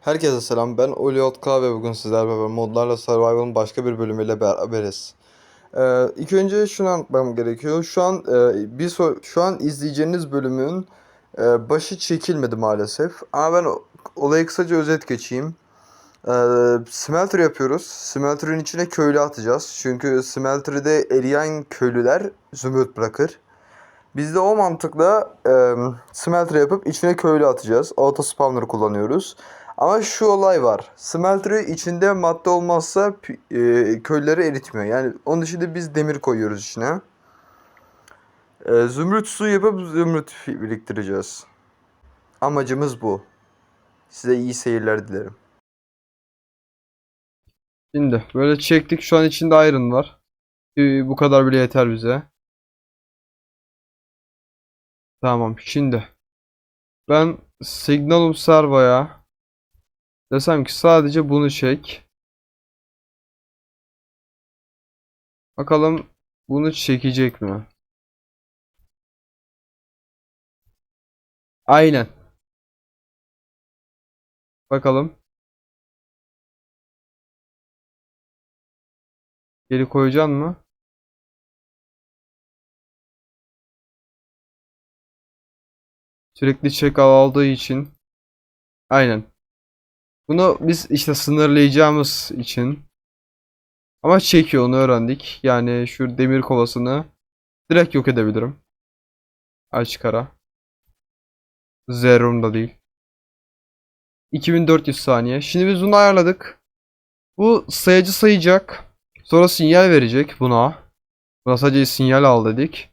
Herkese selam. Ben Oliot K ve bugün sizlerle beraber modlarla Survival'ın başka bir bölümüyle beraberiz. Ee, ilk önce şunu anlatmam gerekiyor. Şu an e, bir so- şu an izleyeceğiniz bölümün e, başı çekilmedi maalesef. Ama ben olayı kısaca özet geçeyim. Ee, smelter yapıyoruz. Smelter'ın içine köylü atacağız. Çünkü smelter'de eriyen köylüler zümrüt bırakır. Biz de o mantıkla e, smelter yapıp içine köylü atacağız. Auto spawner kullanıyoruz. Ama şu olay var. Smelter'ı içinde madde olmazsa e, köylüleri eritmiyor. Yani onun dışında biz demir koyuyoruz içine. E, zümrüt su yapıp zümrüt biriktireceğiz. Amacımız bu. Size iyi seyirler dilerim. Şimdi böyle çektik. Şu an içinde iron var. Ee, bu kadar bile yeter bize. Tamam. Şimdi ben Signalum Servo'ya desem ki sadece bunu çek. Bakalım bunu çekecek mi? Aynen. Bakalım. Geri koyacaksın mı? Sürekli check aldığı için. Aynen. Bunu biz işte sınırlayacağımız için. Ama çekiyor onu öğrendik. Yani şu demir kovasını direkt yok edebilirim. Açık ara. Zerrum değil. 2400 saniye. Şimdi biz bunu ayarladık. Bu sayacı sayacak. Sonra sinyal verecek buna. Buna sadece sinyal al dedik.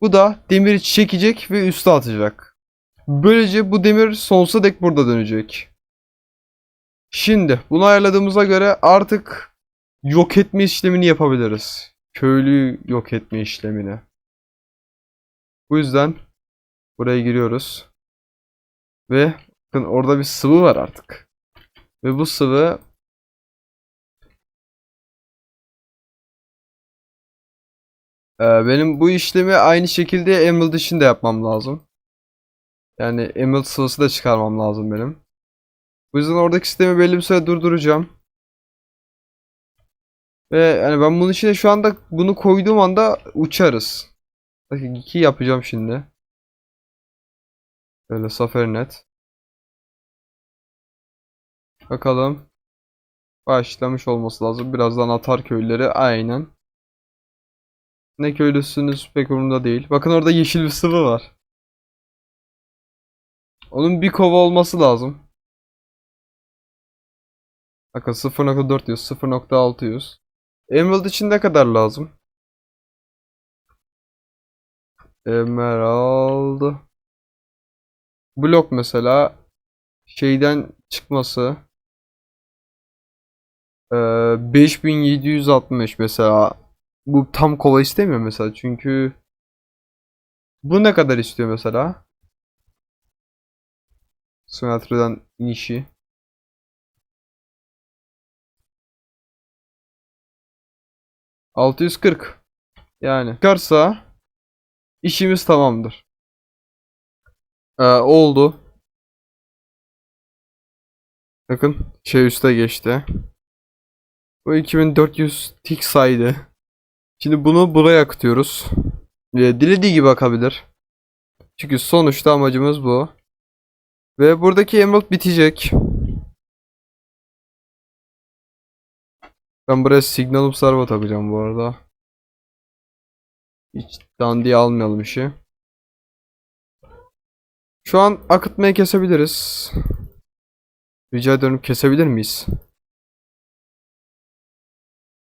Bu da demiri çekecek ve üste atacak. Böylece bu demir sonsuza dek burada dönecek. Şimdi bunu ayarladığımıza göre artık yok etme işlemini yapabiliriz. Köylü yok etme işlemini. Bu yüzden buraya giriyoruz. Ve bakın orada bir sıvı var artık. Ve bu sıvı Ee, benim bu işlemi aynı şekilde Emerald için de yapmam lazım. Yani Emerald sıvısı da çıkarmam lazım benim. Bu yüzden oradaki sistemi belli bir süre durduracağım. Ve yani ben bunun içine şu anda bunu koyduğum anda uçarız. Bakın 2 yapacağım şimdi. Böyle Safernet. Bakalım. Başlamış olması lazım. Birazdan atar köyleri. Aynen. Ne köylüsünüz pek umurumda değil. Bakın orada yeşil bir sıvı var. Onun bir kova olması lazım. Bakın 0.400, 0.600. Emerald için ne kadar lazım? Emerald. Blok mesela şeyden çıkması ee, 5760 mesela bu tam kova istemiyor mesela çünkü bu ne kadar istiyor mesela? Smelter'dan inişi. ...640... Yani çıkarsa... ...işimiz tamamdır. Ee, oldu. Bakın şey üste geçti. Bu 2400 tik saydı. Şimdi bunu buraya akıtıyoruz. Ve dilediği gibi akabilir. Çünkü sonuçta amacımız bu. Ve buradaki emerald bitecek. Ben buraya signalum servo takacağım bu arada. Hiç dandiye almayalım işi. Şu an akıtmayı kesebiliriz. Rica ediyorum kesebilir miyiz?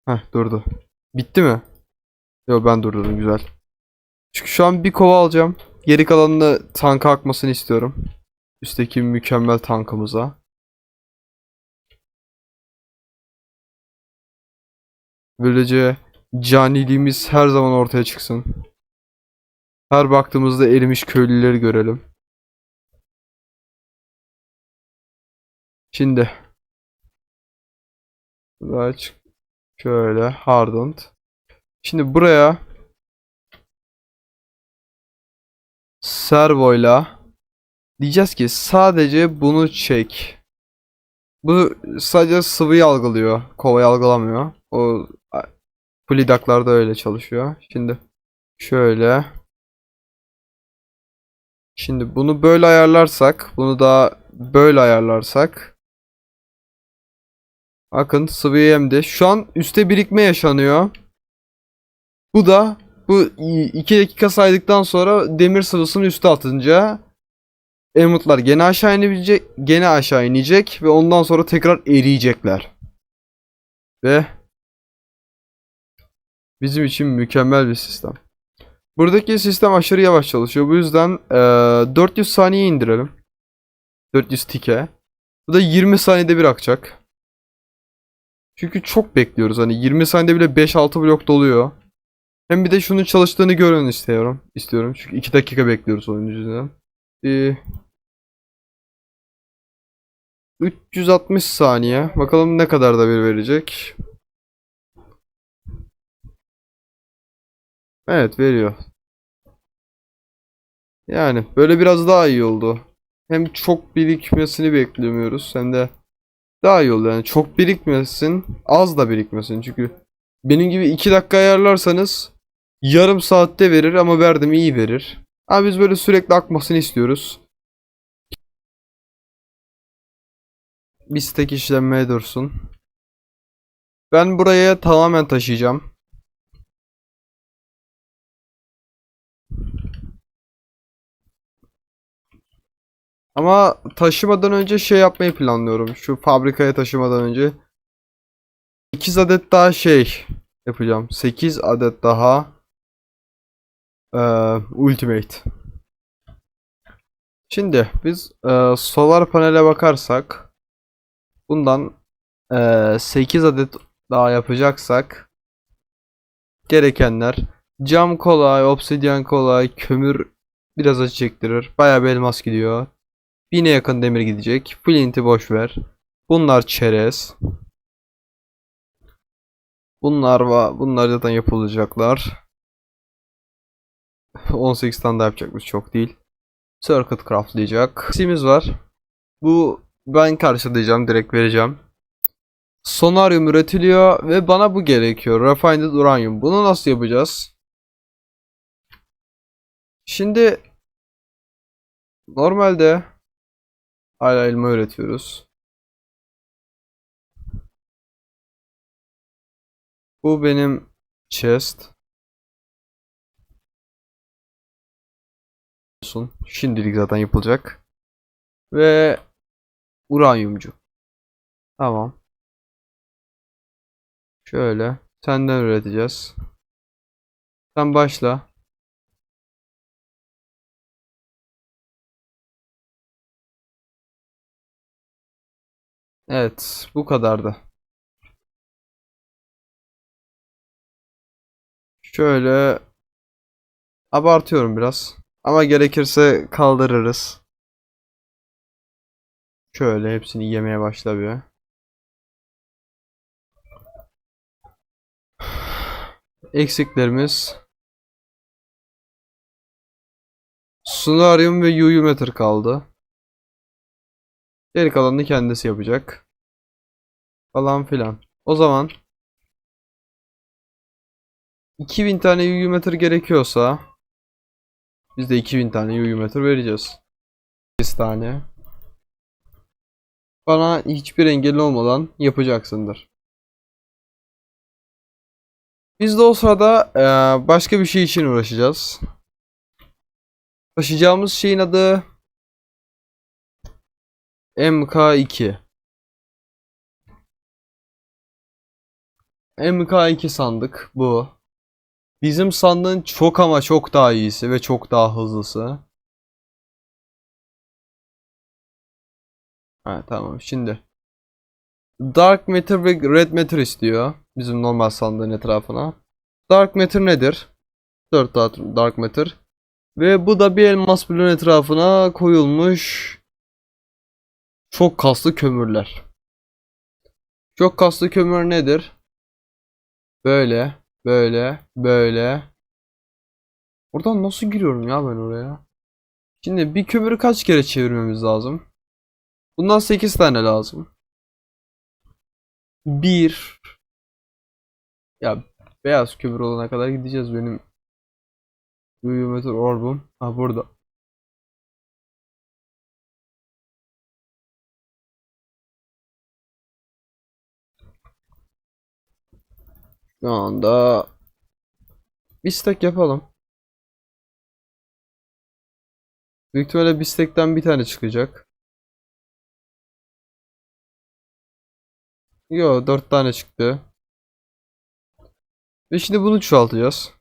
Heh durdu. Bitti mi? Yok ben durdurdum güzel. Çünkü şu an bir kova alacağım. Geri kalanını tanka akmasını istiyorum. Üstteki mükemmel tankımıza. Böylece caniliğimiz her zaman ortaya çıksın. Her baktığımızda erimiş köylüleri görelim. Şimdi. Aç. Şöyle hardened. Şimdi buraya servoyla diyeceğiz ki sadece bunu çek. Bu sadece sıvıyı algılıyor. Kovayı algılamıyor. O Polidaklarda öyle çalışıyor. Şimdi şöyle. Şimdi bunu böyle ayarlarsak, bunu da böyle ayarlarsak. Bakın sıvıyı emdi. Şu an üste birikme yaşanıyor. Bu da bu 2 dakika saydıktan sonra demir sıvısını üste atınca Emutlar gene aşağı inebilecek, gene aşağı inecek ve ondan sonra tekrar eriyecekler. Ve bizim için mükemmel bir sistem. Buradaki sistem aşırı yavaş çalışıyor. Bu yüzden eee, 400 saniye indirelim. 400 tike. Bu da 20 saniyede bir akacak. Çünkü çok bekliyoruz. Hani 20 saniyede bile 5-6 blok doluyor. Hem bir de şunun çalıştığını görün istiyorum. istiyorum. Çünkü 2 dakika bekliyoruz oyun yüzünden. Ee, 360 saniye. Bakalım ne kadar da bir verecek. Evet veriyor. Yani böyle biraz daha iyi oldu. Hem çok birikmesini beklemiyoruz hem de daha iyi oldu. Yani çok birikmesin, az da birikmesin. Çünkü benim gibi 2 dakika ayarlarsanız yarım saatte verir ama verdim iyi verir. Ama biz böyle sürekli akmasını istiyoruz. Bir stack işlenmeye dursun. Ben buraya tamamen taşıyacağım. Ama taşımadan önce şey yapmayı planlıyorum. Şu fabrikaya taşımadan önce 8 adet daha şey yapacağım. 8 adet daha eee, Ultimate. Şimdi biz eee, solar panele bakarsak bundan eee 8 adet daha yapacaksak gerekenler cam kolay, obsidyen kolay, kömür biraz acı çektirir. Bayağı bir elmas gidiyor. Bine yakın demir gidecek. Flint'i boş ver. Bunlar çerez. Bunlar va bunlar zaten yapılacaklar. 18 tane daha yapacakmış çok değil. Circuit craftlayacak. Simiz var. Bu ben karşılayacağım direkt vereceğim. Sonaryum üretiliyor ve bana bu gerekiyor. Refined uranyum. Bunu nasıl yapacağız? Şimdi normalde hala elma üretiyoruz. Bu benim chest. Olsun. Şimdilik zaten yapılacak. Ve uranyumcu. Tamam. Şöyle. Senden üreteceğiz. Sen başla. Evet. Bu kadardı. Şöyle abartıyorum biraz. Ama gerekirse kaldırırız. Şöyle hepsini yemeye başla bir. Eksiklerimiz Sunaryum ve meter kaldı. Geri kalanını kendisi yapacak. Falan filan. O zaman 2000 tane UU meter gerekiyorsa biz de 2000 tane UU meter vereceğiz. 8 tane. Bana hiçbir engel olmadan yapacaksındır. Biz de o sırada başka bir şey için uğraşacağız. Taşıyacağımız şeyin adı MK2. MK2 sandık bu. Bizim sandığın çok ama çok daha iyisi ve çok daha hızlısı. Ha tamam şimdi. Dark Matter ve Red Matter istiyor. Bizim normal sandığın etrafına. Dark Matter nedir? 4 Dark Matter. Ve bu da bir elmas bloğun etrafına koyulmuş çok kaslı kömürler. Çok kaslı kömür nedir? Böyle, böyle, böyle. Oradan nasıl giriyorum ya ben oraya? Şimdi bir kömürü kaç kere çevirmemiz lazım? Bundan 8 tane lazım. Bir ya beyaz kömür olana kadar gideceğiz benim Büyümetir orbum. Ha burada. Şu anda bir stack yapalım. Büyük ihtimalle bir stack'ten bir tane çıkacak. Yo dört tane çıktı. Ve şimdi bunu çoğaltacağız.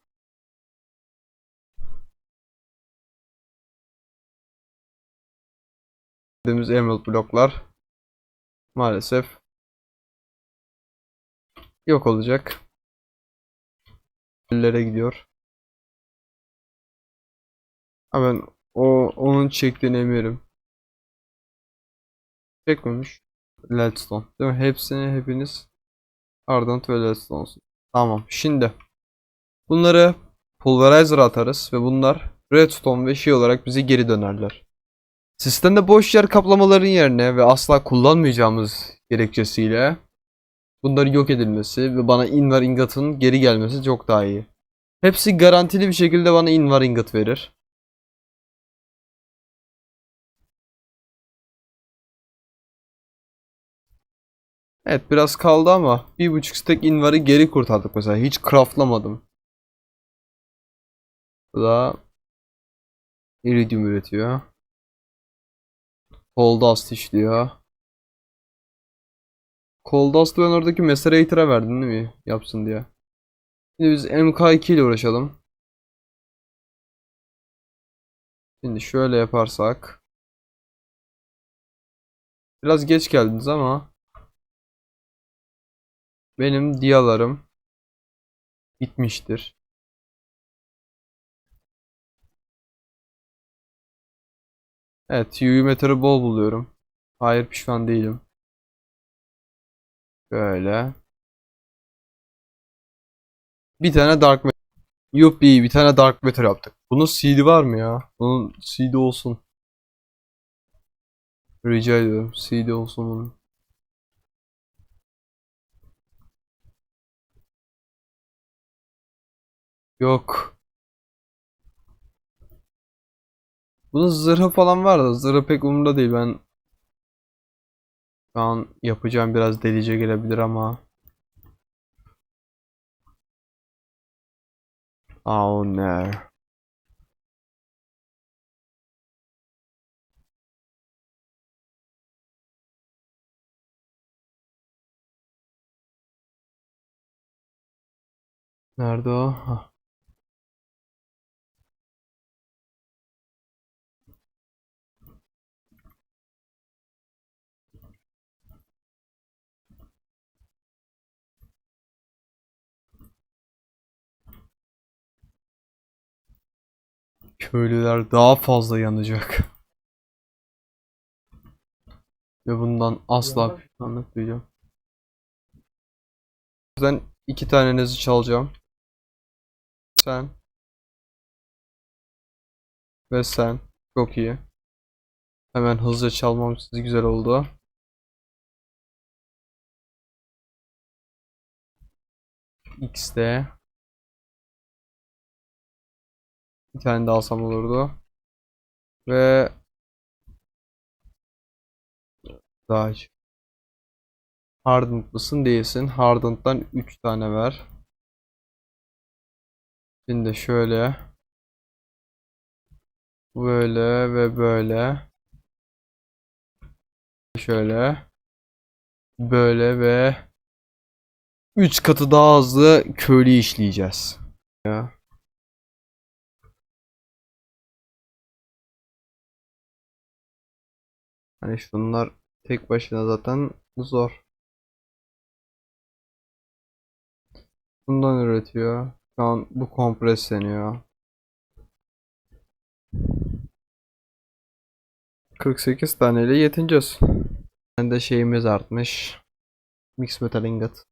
Dediğimiz emerald bloklar maalesef yok olacak. Gidiyor. Ha ben o onun çektiğine eminim. Çekmemiş. Leadstone. Değil mi? Hepsini hepiniz Ardent ve Leadstone olsun. Tamam. Şimdi bunları Pulverizer'a atarız ve bunlar Redstone ve şey olarak bize geri dönerler. Sistemde boş yer kaplamaların yerine ve asla kullanmayacağımız gerekçesiyle bunların yok edilmesi ve bana Invar Ingot'un geri gelmesi çok daha iyi. Hepsi garantili bir şekilde bana Invar Ingot verir. Evet biraz kaldı ama bir buçuk stack Invar'ı geri kurtardık mesela. Hiç craftlamadım. Bu da Iridium üretiyor. Cold Dust işliyor. Cold Dust'ı ben oradaki Macerator'a verdin değil mi? Yapsın diye. Şimdi biz MK2 ile uğraşalım. Şimdi şöyle yaparsak. Biraz geç geldiniz ama. Benim diyalarım bitmiştir. Evet, UV meteor'ı bol buluyorum. Hayır pişman değilim. Böyle. Bir tane Dark Matter. Yuppi bir tane Dark Matter yaptık. Bunun seed'i var mı ya? Bunun seed'i olsun. Rica ediyorum. Seed'i olsun bunun. Yok. Bunun zırhı falan var da zırhı pek umurumda değil. Ben şu an yapacağım biraz delice gelebilir ama. Oh no. Nerede o? Hah. Köylüler daha fazla yanacak. Ve bundan asla pişmanlık duyacağım. O yüzden iki tanenizi çalacağım. Sen. Ve sen. Çok iyi. Hemen hızlıca çalmam sizi güzel oldu. X'de. Bir tane daha alsam olurdu. Ve daha hiç. Hardened mısın değilsin. Hardened'dan 3 tane ver. Şimdi şöyle. Böyle ve böyle. Şöyle. Böyle ve 3 katı daha hızlı köylü işleyeceğiz. Ya. Hani şunlar tek başına zaten zor. Bundan üretiyor. Şu an bu kompresleniyor. 48 taneyle yetineceğiz. Ben de şeyimiz artmış. Mix Metal Ingot.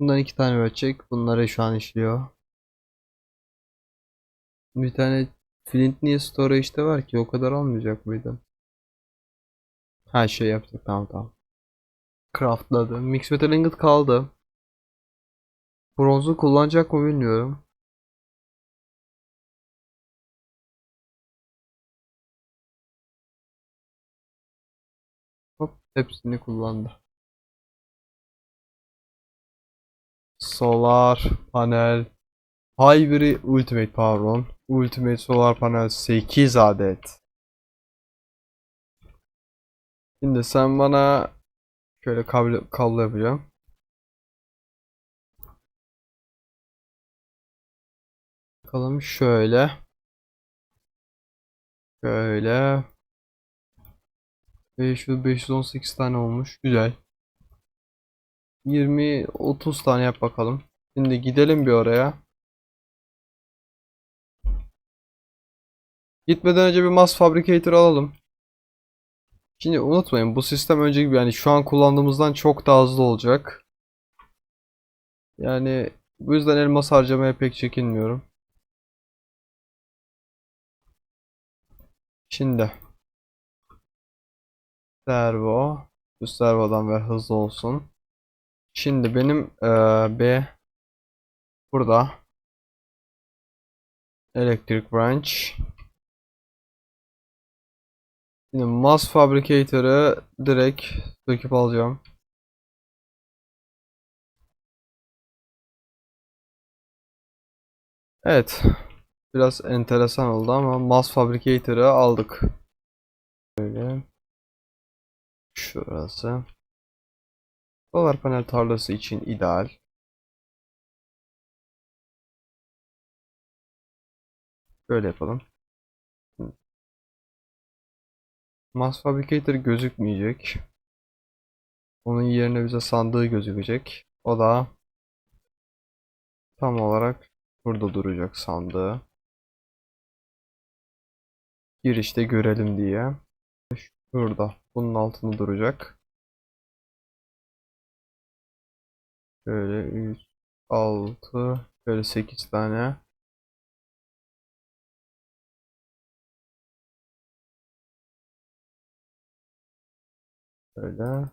Bundan iki tane üretecek. Bunları şu an işliyor. Bir tane Flint niye storage'de var ki? O kadar olmayacak mıydı? Ha şey yaptık. Tamam tamam. Craftladı. Mix Metal Ingot kaldı. Bronzu kullanacak mı bilmiyorum. Hop hepsini kullandı. Solar panel Hybrid Ultimate pardon. Ultimate Solar Panel 8 adet. Şimdi sen bana şöyle kablo, kablo yapacağım. Bakalım şöyle. Şöyle. 500 518 tane olmuş. Güzel. 20 30 tane yap bakalım. Şimdi gidelim bir oraya. Gitmeden önce bir mass fabricator alalım. Şimdi unutmayın bu sistem önceki yani şu an kullandığımızdan çok daha hızlı olacak. Yani bu yüzden elmas harcamaya pek çekinmiyorum. Şimdi servo bu servodan ver hızlı olsun. Şimdi benim eee, B burada Electric Branch Şimdi Mass Fabricator'ı direkt döküp alacağım. Evet. Biraz enteresan oldu ama Mass Fabricator'ı aldık. Böyle. Şurası. Solar panel tarlası için ideal. Böyle yapalım. Mass Fabricator gözükmeyecek. Onun yerine bize sandığı gözükecek. O da tam olarak burada duracak sandığı. Girişte görelim diye. Şurada. Bunun altında duracak. Şöyle 3, 6, şöyle 8 tane. Şöyle.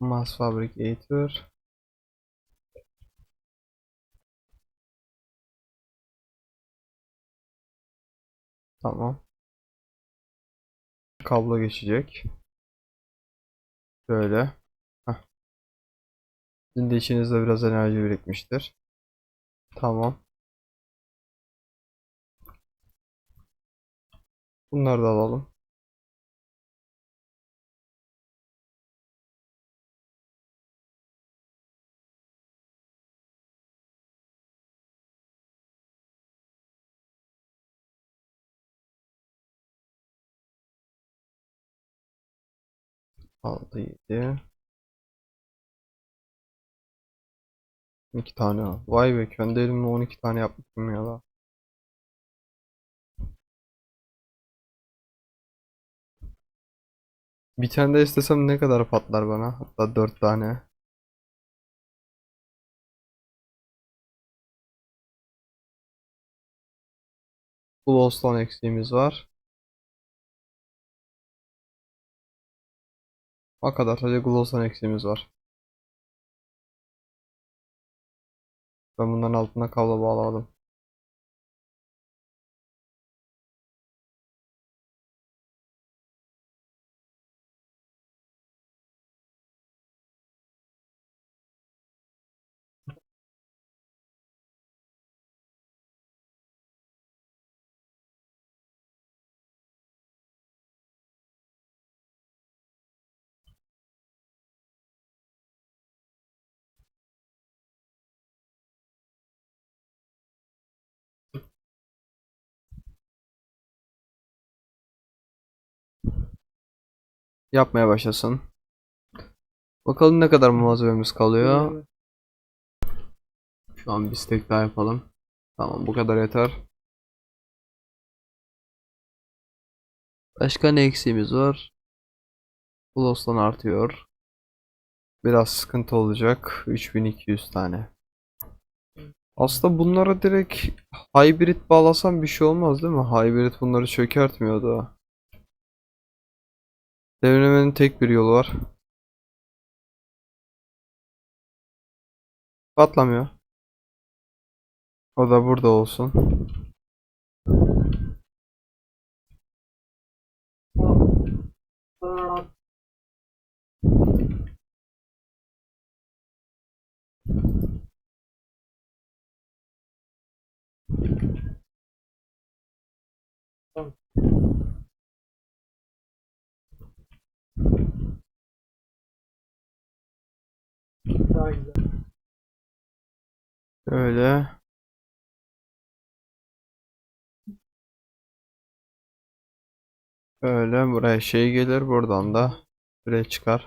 Mass Fabricator. Tamam. Kablo geçecek. Şöyle. Sizin de içinizde biraz enerji birikmiştir. Tamam. Bunları da alalım. Aldıydı. 12 tane ha. Vay be kendi elimle 12 tane yapmışım ya da. Bir tane de istesem ne kadar patlar bana? Hatta 4 tane. Glowstone eksiğimiz var. O kadar sadece Glowstone eksiğimiz var. Ben bunların altına kablo bağladım. Yapmaya başlasın. Bakalım ne kadar malzememiz kalıyor. Şu an bir stack daha yapalım. Tamam bu kadar yeter. Başka ne eksiğimiz var? Glowstone artıyor. biraz sıkıntı olacak. 3200 tane. Aslında bunlara direkt hybrid bağlasam bir şey olmaz değil mi? Hybrid bunları çökertmiyordu. Devirmenin tek bir yolu var. Patlamıyor. O da burada olsun. Daha güzel. Öyle. Öyle buraya şey gelir buradan da buraya çıkar.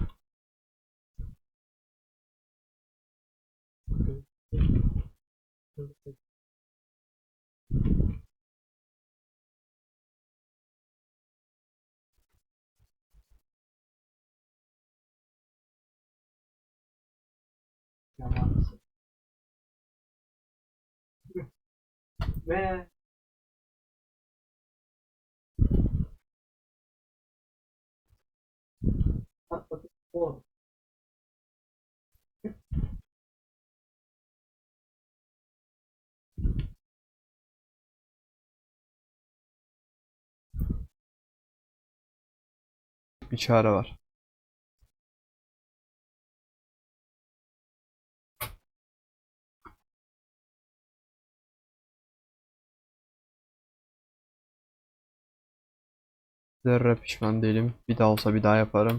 Ve patlatıp o. Bir çare var. Zerre pişman değilim. Bir daha olsa bir daha yaparım.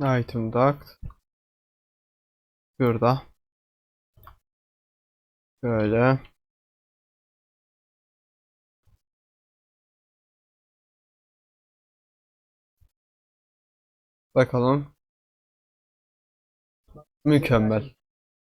Item duct. Şurada. Böyle. Bakalım. Mükemmel.